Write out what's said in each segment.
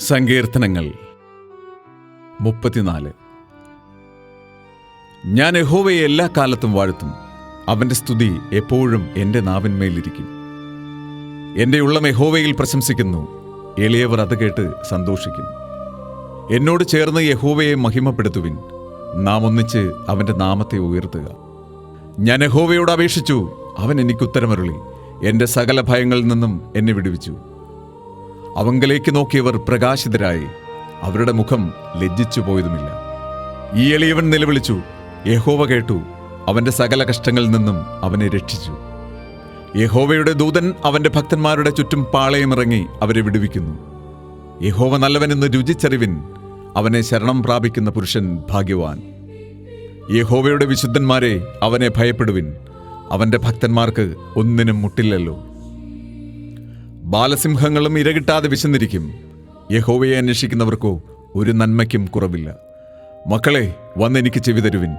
സങ്കീർത്തനങ്ങൾ മുപ്പത്തിനാല്. ഞാൻ യഹോവയെ എല്ലാ കാലത്തും വാഴ്ത്തും. അവന്റെ സ്തുതി എപ്പോഴും എന്റെ നാവിന്മേലിരിക്കും. എന്റെ ഉള്ളം യഹോവയിൽ പ്രശംസിക്കുന്നു. എളിയവർ അത് കേട്ട് സന്തോഷിക്കും. എന്നോട് ചേർന്ന് യഹോവയെ മഹിമപ്പെടുത്തുവിൻ. നാം ഒന്നിച്ച് അവന്റെ നാമത്തെ ഉയർത്തുക. ഞാൻ യഹോവയോട് അപേക്ഷിച്ചു. അവൻ എനിക്കുത്തരമരുളി. എന്റെ സകല ഭയങ്ങളിൽ നിന്നും എന്നെ വിടുവിച്ചു. അവങ്കലേക്ക് നോക്കിയവർ പ്രകാശിതരായി. അവരുടെ മുഖം ലജ്ജിച്ചു പോയതുമില്ല. ഈ എളിയവൻ നിലവിളിച്ചു. യഹോവ കേട്ടു. അവന്റെ സകല കഷ്ടങ്ങളിൽ നിന്നും അവനെ രക്ഷിച്ചു. യഹോവയുടെ ദൂതൻ അവന്റെ ഭക്തന്മാരുടെ ചുറ്റും പാളയമിറങ്ങി അവരെ വിടുവിക്കുന്നു. യഹോവ നല്ലവനെന്ന് രുചിച്ചറിവിൻ അവനെ ശരണം പ്രാപിക്കുന്ന പുരുഷൻ ഭാഗ്യവാൻ. യഹോവയുടെ വിശുദ്ധന്മാരെ അവനെ ഭയപ്പെടുവിൻ. അവന്റെ ഭക്തന്മാർക്ക് ഒന്നിനും മുട്ടില്ലല്ലോ. ബാലസിംഹങ്ങളും ഇരകിട്ടാതെ വിശന്നിരിക്കും. യഹോവയെ അന്വേഷിക്കുന്നവർക്കോ ഒരു നന്മയ്ക്കും കുറവില്ല. മക്കളെ വന്നെനിക്ക് ചെവി തരുവിൻ.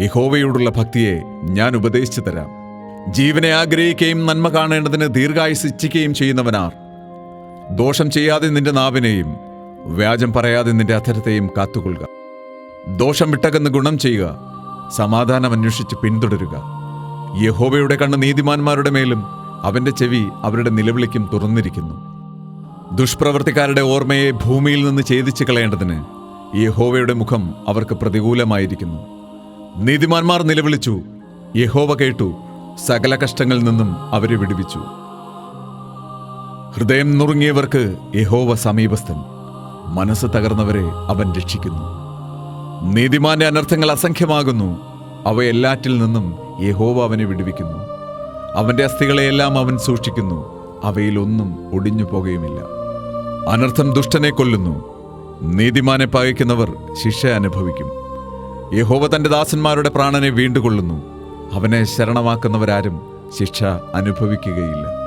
യഹോവയോടുള്ള ഭക്തിയെ ഞാൻ ഉപദേശിച്ചു തരാം. ജീവനെ ആഗ്രഹിക്കുകയും നന്മ കാണേണ്ടതിന് ദീർഘായുസ് ഇച്ഛിക്കുകയും ചെയ്യുന്നവനാർ. ദോഷം ചെയ്യാതെ നിന്റെ നാവിനെയും വ്യാജം പറയാതെ നിന്റെ അധരത്തെയും കാത്തുകൊള്ളുക. ദോഷം വിട്ടകന്ന് ഗുണം ചെയ്യുക. സമാധാനം അന്വേഷിച്ച് പിന്തുടരുക. യഹോവയുടെ കണ്ണ് നീതിമാന്മാരുടെ മേലും അവന്റെ ചെവി അവരുടെ നിലവിളിക്കും തുറന്നിരിക്കുന്നു. ദുഷ്പ്രവർത്തിക്കാരുടെ ഓർമ്മയെ ഭൂമിയിൽ നിന്ന് ഛേദിച്ചു കളയേണ്ടതിന് യഹോവയുടെ മുഖം അവർക്ക് പ്രതികൂലമായിരിക്കുന്നു. നീതിമാന്മാർ നിലവിളിച്ചു. യഹോവ കേട്ടു. സകല കഷ്ടങ്ങളിൽ നിന്നും അവരെ വിടുവിച്ചു. ഹൃദയം നുറുങ്ങിയവർക്ക് യഹോവ സമീപസ്ഥൻ. മനസ്സ് തകർന്നവരെ അവൻ രക്ഷിക്കുന്നു. നീതിമാന്റെ അനർത്ഥങ്ങൾ അസംഖ്യമാകുന്നു. അവയെല്ലാറ്റിൽ നിന്നും യഹോവ അവനെ വിടുവിക്കുന്നു. അവന്റെ അസ്ഥികളെയെല്ലാം അവൻ സൂക്ഷിക്കുന്നു. അവയിലൊന്നും ഒടിഞ്ഞു പോകുകയുമില്ല. അനർത്ഥം ദുഷ്ടനെ കൊല്ലുന്നു. നീതിമാനെ പകയ്ക്കുന്നവർ ശിക്ഷ അനുഭവിക്കും. യഹോവ തന്റെ ദാസന്മാരുടെ പ്രാണനെ വീണ്ടുകൊള്ളുന്നു. അവനെ ശരണമാക്കുന്നവരാരും ശിക്ഷ അനുഭവിക്കുകയില്ല.